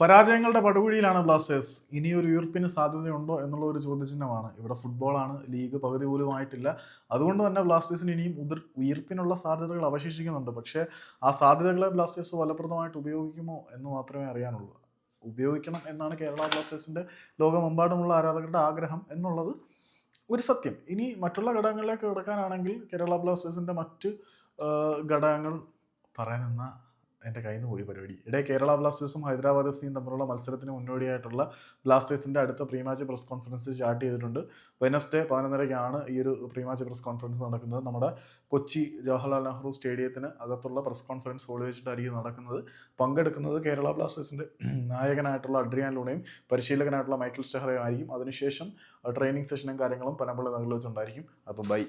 പരാജയങ്ങളുടെ പടുകുഴിയിലാണ് Blasters ഇനിയൊരു ഉയർപ്പിന് സാധ്യതയുണ്ടോ എന്നുള്ള ഒരു ചോദ്യചിഹ്നമാണ്. ഇവിടെ ഫുട്ബോളാണ് ലീഗ് പകുതി പോലും ആയിട്ടില്ല. അതുകൊണ്ട് തന്നെ ബ്ലാസ്റ്റേഴ്സിന് ഇനിയും ഉതിർ ഉയർപ്പിനുള്ള സാധ്യതകൾ അവശേഷിക്കുന്നുണ്ട്. പക്ഷേ ആ സാധ്യതകളെ ബ്ലാസ്റ്റേഴ്സ് ഫലപ്രദമായിട്ട് ഉപയോഗിക്കുമോ എന്ന് മാത്രമേ അറിയാനുള്ളൂ. ഉപയോഗിക്കണം എന്നാണ് കേരള ബ്ലാസ്റ്റേഴ്സിന്റെ ലോകമെമ്പാടുമുള്ള ആരാധകരുടെ ആഗ്രഹം എന്നുള്ളത് ഒരു സത്യം. ഇനി മറ്റുള്ള ഘടകങ്ങളിലേക്ക് കിടക്കാനാണെങ്കിൽ കേരള ബ്ലാസ്റ്റേഴ്സിന്റെ മറ്റ് ഘടകങ്ങൾ പറയാൻ നിന്ന എന്റെ കയ്യിൽ നിന്ന് പോയി പരിപാടി. ഇടയിൽ കേരള ബ്ലാസ്റ്റേഴ്സും ഹൈദരാബാദ് എഫ് സിയും തമ്മിലുള്ള മത്സരത്തിന് മുന്നോടിയായിട്ടുള്ള ബ്ലാസ്റ്റേഴ്സിന്റെ അടുത്ത pre match press conference start ചെയ്തിട്ടുണ്ട്. വെനസ്ഡേ പതിനൊന്നരയ്ക്കാണ് ഈ ഒരു പ്രീ മാച്ച് പ്രസ് കോൺഫറൻസ് നടക്കുന്നത്. നമ്മുടെ കൊച്ചി ജവഹർലാൽ നെഹ്റു സ്റ്റേഡിയത്തിന് അകത്തുള്ള പ്രസ് കോൺഫറൻസ് ഹോൾ വെച്ചിട്ടായിരിക്കും നടക്കുന്നത്. പങ്കെടുക്കുന്നത് കേരള ബ്ലാസ്റ്റേഴ്സിന്റെ നായകനായിട്ടുള്ള അഡ്രിയാൻ ലൂണയും പരിശീലകനായിട്ടുള്ള മൈക്കിൾ സ്റ്റെഹറയും ആയിരിക്കും. അതിനുശേഷം ട്രെയിനിങ് സെഷനും കാര്യങ്ങളും പനമ്പള്ളി നഗറിൽ വെച്ചുണ്ടായിരിക്കും. അപ്പോൾ ബൈ.